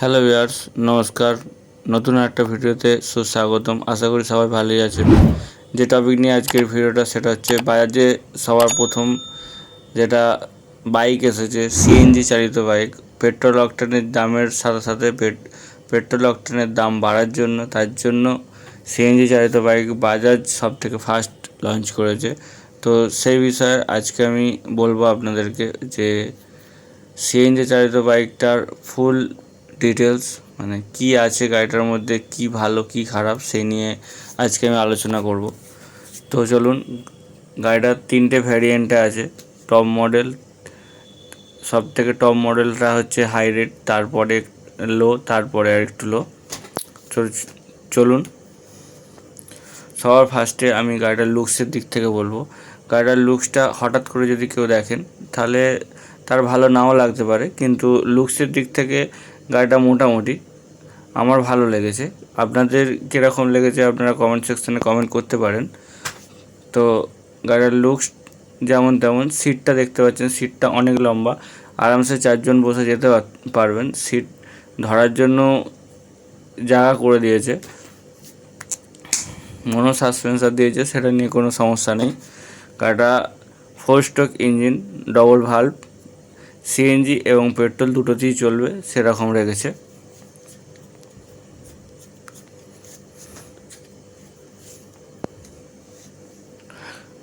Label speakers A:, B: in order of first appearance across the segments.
A: Hello viewers নমস্কার। নতুন একটা ভিডিওতে সুস্বাগতম। আশা করি সবাই ভালোই আছেন। যে টপিক নিয়ে আজকের ভিডিওটা, সেটা হচ্ছে বাজাজে সবার প্রথম যেটা বাইক এসেছে সিএনজি চালিত বাইক পেট্রোল অকটেনের দামের সাথে সাথে পেট্রোল অকটেনের দাম বাড়ার জন্য, তার জন্য সিএনজি চালিত বাইক বাজাজ সব থেকে ফার্স্ট লঞ্চ করেছে। তো সেই বিষয়ে আজকে আমি বলব আপনাদেরকে যে সিএনজি চালিত বাইকটার ফুল ডিটেলস মানে কি আছে গাড়িটার মধ্যে, কি ভালো, কি খারাপ, সেই নিয়ে আজকে আমি আলোচনা করব। তো চলুন গাড়িটার তিনটে ভ্যারিয়েন্টে আছে টপ মডেল সব থেকে টপ মডেলটা হচ্ছে হাই রেট তারপরে লো তারপরে আর একটু লো চলুন, সবার ফার্স্টে আমি গাড়িটার লুকসের দিক থেকে বলব। গাড়িটার লুকসটা হঠাৎ করে যদি কেউ দেখেন, তাহলে তার ভালো নাও লাগতে পারে, কিন্তু লুকসের দিক থেকে গাড়িটা মোটামুটি আমার ভালো লেগেছে। আপনাদের কীরকম লেগেছে আপনারা কমেন্ট সেকশানে কমেন্ট করতে পারেন। তো গাড়ির লুকস যেমন তেমন সিটটা দেখতে পাচ্ছেন সিটটা অনেক লম্বা। আরামসে চারজন বসে যেতে পারবেন। সিট ধরার জন্য জায়গা করে দিয়েছে। মনো সাসপেন্সার দিয়েছে, সেটা নিয়ে কোনো সমস্যা নেই। গাড়িটা four stroke engine double valve C N G এবং পেট্রোল দুটোতেই চলবে, সেরকম রেখেছে।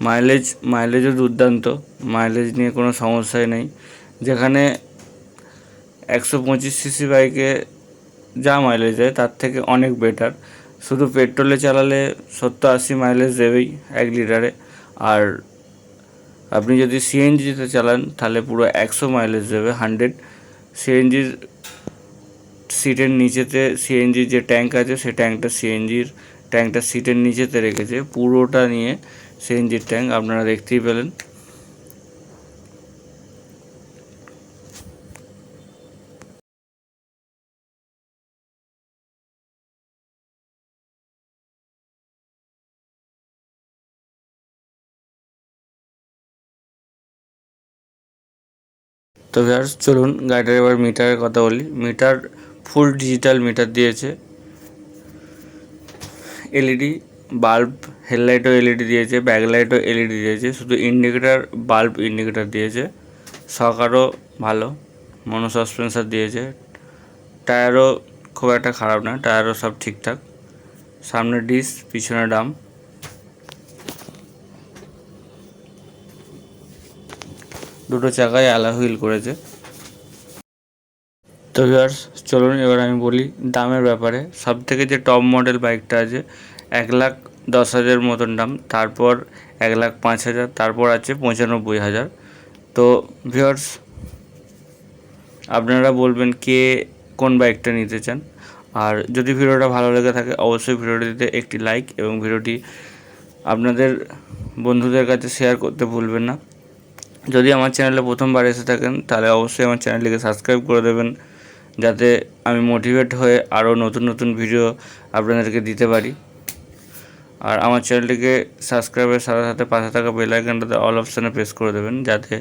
A: মাইলেজ, মাইলেজও দুর্দান্ত। মাইলেজ নিয়ে কোনো সমস্যাই নেই। যেখানে একশো পঁচিশ সিসি বাইকে যা মাইলেজ দেয়, তার থেকে অনেক বেটার। শুধু পেট্রোলে চালালে সত্তর আশি মাইলেজ দেবেই এক লিটারে। আর আপনি যদি সিএনজিতে চালান, তাহলে পুরো একশো মাইলেজ দেবে হান্ড্রেড সিএনজির সিটের নিচেতে সিএনজির যে ট্যাঙ্ক আছে, সে ট্যাঙ্কটা সিএনজির ট্যাঙ্কটা সিটের নিচেতে রেখেছে। পুরোটা নিয়ে সিএনজির ট্যাঙ্ক আপনারা দেখতেই পেলেন। তো ভিউয়ার্স চলুন গাড়িটার এবার মিটারের কথা বলি। মিটার ফুল ডিজিটাল মিটার দিয়েছে। এলইডি বাল্ব হেডলাইটও এলইডি দিয়েছে ব্যাকলাইটও এলইডি দিয়েছে, শুধু ইন্ডিকেটার বাল্ব ইন্ডিকেটার দিয়েছে। সকারও ভালো মনো সাসপেন্সার দিয়েছে। টায়ারও খুব একটা খারাপ না টায়ারও সব ঠিকঠাক। সামনে ডিস পিছনে ডাম দুটো চাকায় আলা হুইল করেছে। তো ভিউয়ার্স চলুন এবার আমি বলি দামের ব্যাপারে। সব থেকে যে টপ মডেল বাইকটা আছে, এক লাখ দশ হাজার মতন দাম, তারপর এক লাখ পাঁচ হাজার, তারপর আছে পঁচানব্বই হাজার। তো ভিউয়ার্স আপনারা বলবেন কে কোন বাইকটা নিতে চান? আর যদি ভিডিওটা ভালো লেগে থাকে, অবশ্যই ভিডিওটিতে একটি লাইক এবং ভিডিওটি আপনাদের বন্ধুদের কাছে শেয়ার করতে ভুলবেন না। যদি আমার চ্যানেলে প্রথমবার এসে থাকেন, তাহলে অবশ্যই আমার চ্যানেলটিকে সাবস্ক্রাইব করে দেবেন, যাতে আমি মোটিভেট হয়ে আরও নতুন নতুন ভিডিও আপনাদেরকে দিতে পারি। আর আমার চ্যানেলটিকে সাবস্ক্রাইবের সাথে সাথে পাশে থাকা বেলাইকানটাতে অল অপশানে প্রেস করে দেবেন, যাতে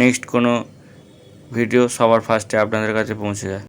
A: নেক্সট কোনো ভিডিও সবার ফার্স্টে আপনাদের কাছে পৌঁছে যায়।